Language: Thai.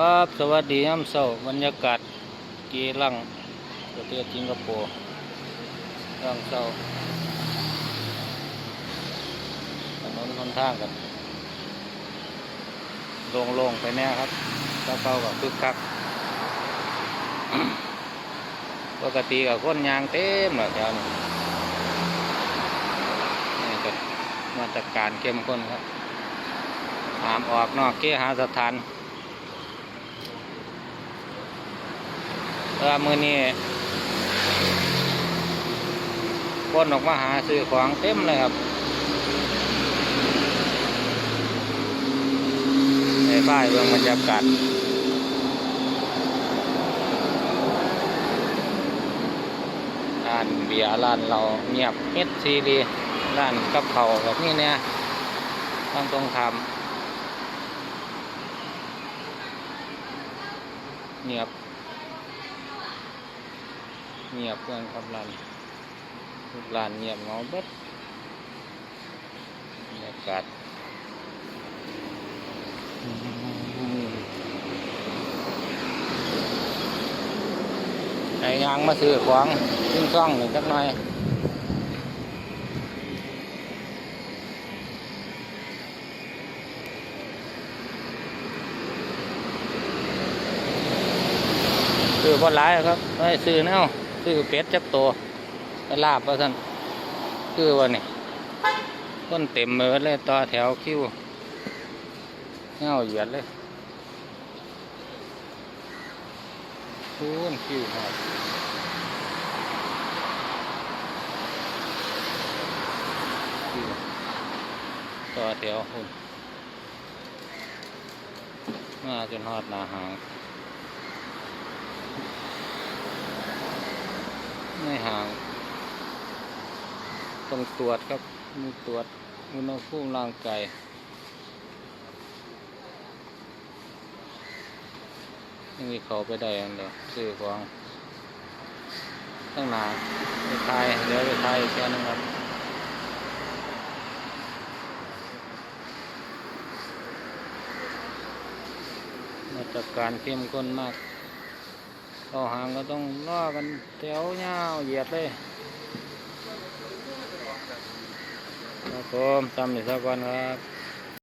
ครับสวัสดีน้ำเศร้าบรรยากาศเกีรังประเทศสิงคโปร์รังเศร้าถนนคนทางกันโล่งๆไปแน่ครับเจ้าเก่ากับคึกคักปกติกับคนยางเต็มเลยแถวนี้นี่ก็มาตรการเข้มข้นครับหามออกนอกเกหาสถาน เออมือนี้คนออกมาหาซื้อของเต็มเลยครับในป้ายเบื้องบรรยากาศร้านเบียร์ร้านเราเงียบเฮ็ดซีรีร้านกับเขาแบบนี้เนี่ยต้องตรงทำเงียบ เงียบเพื่อนครับร้านทุกร้านเงียบเงาเบิดบรรยากาศไอ้ยางมาซื้อของขึ้นช่องหนึ่งจักหน่อยซื้อพอหลายครับไอ้ซื้อแนว ซื้อเป็ดจับตัวไปลาบว่าท่านคือว่านี่ต้นเต็มเลยเลยต่อแถวคิวเงาเหยียดเลยคูนคิวครับต่อแถวคุณมาจนฮอดนาหาง ไม่ห่าง ต้องตรวจครับมีตรวจอุณหภูมิร่างกายยังมีเขาไปได้อันเดียวซื้อของตั้งนานไปไทยเดี๋ยวไปไทยแค่นึงครับมาตรการเข้มข้นมาก ต่อหางก็ต้องล่อกันแถวยาวเหยียดเลยครับผมจำอยู่สักวันครับ